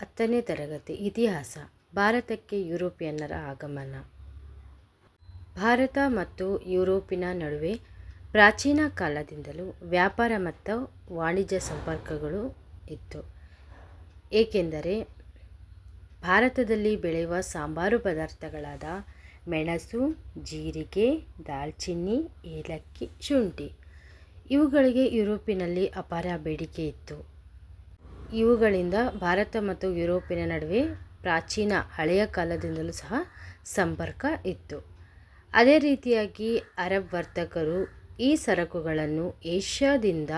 ಹತ್ತನೇ ತರಗತಿ ಇತಿಹಾಸ, ಭಾರತಕ್ಕೆ ಯುರೋಪಿಯನ್ನರ ಆಗಮನ. ಭಾರತ ಮತ್ತು ಯುರೋಪಿನ ನಡುವೆ ಪ್ರಾಚೀನ ಕಾಲದಿಂದಲೂ ವ್ಯಾಪಾರ ಮತ್ತು ವಾಣಿಜ್ಯ ಸಂಪರ್ಕಗಳು ಇತ್ತು. ಏಕೆಂದರೆ ಭಾರತದಲ್ಲಿ ಬೆಳೆಯುವ ಸಾಂಬಾರು ಪದಾರ್ಥಗಳಾದ ಮೆಣಸು, ಜೀರಿಗೆ, ದಾಲ್ಚಿನ್ನಿ, ಏಲಕ್ಕಿ, ಶುಂಠಿ ಇವುಗಳಿಗೆ ಯುರೋಪಿನಲ್ಲಿ ಅಪಾರ ಬೇಡಿಕೆ ಇತ್ತು. ಇವುಗಳಿಂದ ಭಾರತ ಮತ್ತು ಯುರೋಪಿನ ನಡುವೆ ಪ್ರಾಚೀನ ಹಳೆಯ ಕಾಲದಿಂದಲೂ ಸಹ ಸಂಪರ್ಕ ಇತ್ತು. ಅದೇ ರೀತಿಯಾಗಿ ಅರಬ್ ವರ್ತಕರು ಈ ಸರಕುಗಳನ್ನು ಏಷ್ಯಾದಿಂದ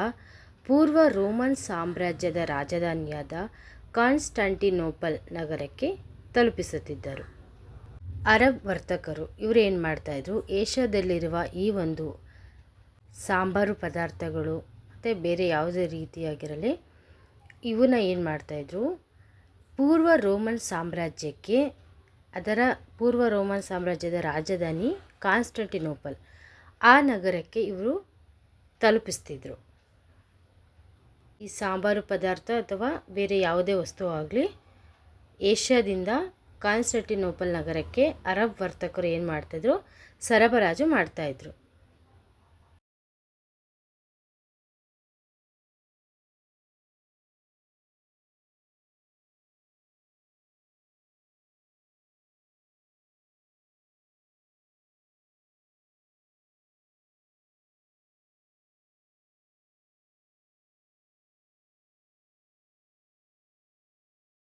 ಪೂರ್ವ ರೋಮನ್ ಸಾಮ್ರಾಜ್ಯದ ರಾಜಧಾನಿಯಾದ ಕಾನ್ಸ್ಟಾಂಟಿನೋಪಲ್ ನಗರಕ್ಕೆ ತಲುಪಿಸುತ್ತಿದ್ದರು. ಅರಬ್ ವರ್ತಕರು ಇವರೇನು ಮಾಡ್ತಾಯಿದ್ರು ಏಷ್ಯಾದಲ್ಲಿರುವ ಈ ಒಂದು ಸಾಂಬಾರು ಪದಾರ್ಥಗಳು ಮತ್ತು ಬೇರೆ ಯಾವುದೇ ರೀತಿಯಾಗಿರಲಿ ಇವನ್ನ ಏನು ಮಾಡ್ತಾಯಿದ್ರು ಪೂರ್ವ ರೋಮನ್ ಸಾಮ್ರಾಜ್ಯಕ್ಕೆ, ಅದರ ಪೂರ್ವ ರೋಮನ್ ಸಾಮ್ರಾಜ್ಯದ ರಾಜಧಾನಿ ಕಾನ್ಸ್ಟಂಟಿನೋಪಲ್. ಆ ನಗರಕ್ಕೆ ಇವರು ತಲುಪಿಸ್ತಿದ್ರು. ಈ ಸಾಂಬಾರು ಪದಾರ್ಥ ಅಥವಾ ಬೇರೆ ಯಾವುದೇ ವಸ್ತು ಆಗಲಿ, ಏಷ್ಯಾದಿಂದ ಕಾನ್ಸ್ಟಂಟಿನೋಪಲ್ ನಗರಕ್ಕೆ ಅರಬ್ ವರ್ತಕರು ಏನು ಮಾಡ್ತಾಯಿದ್ರು ಸರಬರಾಜು ಮಾಡ್ತಾಯಿದ್ರು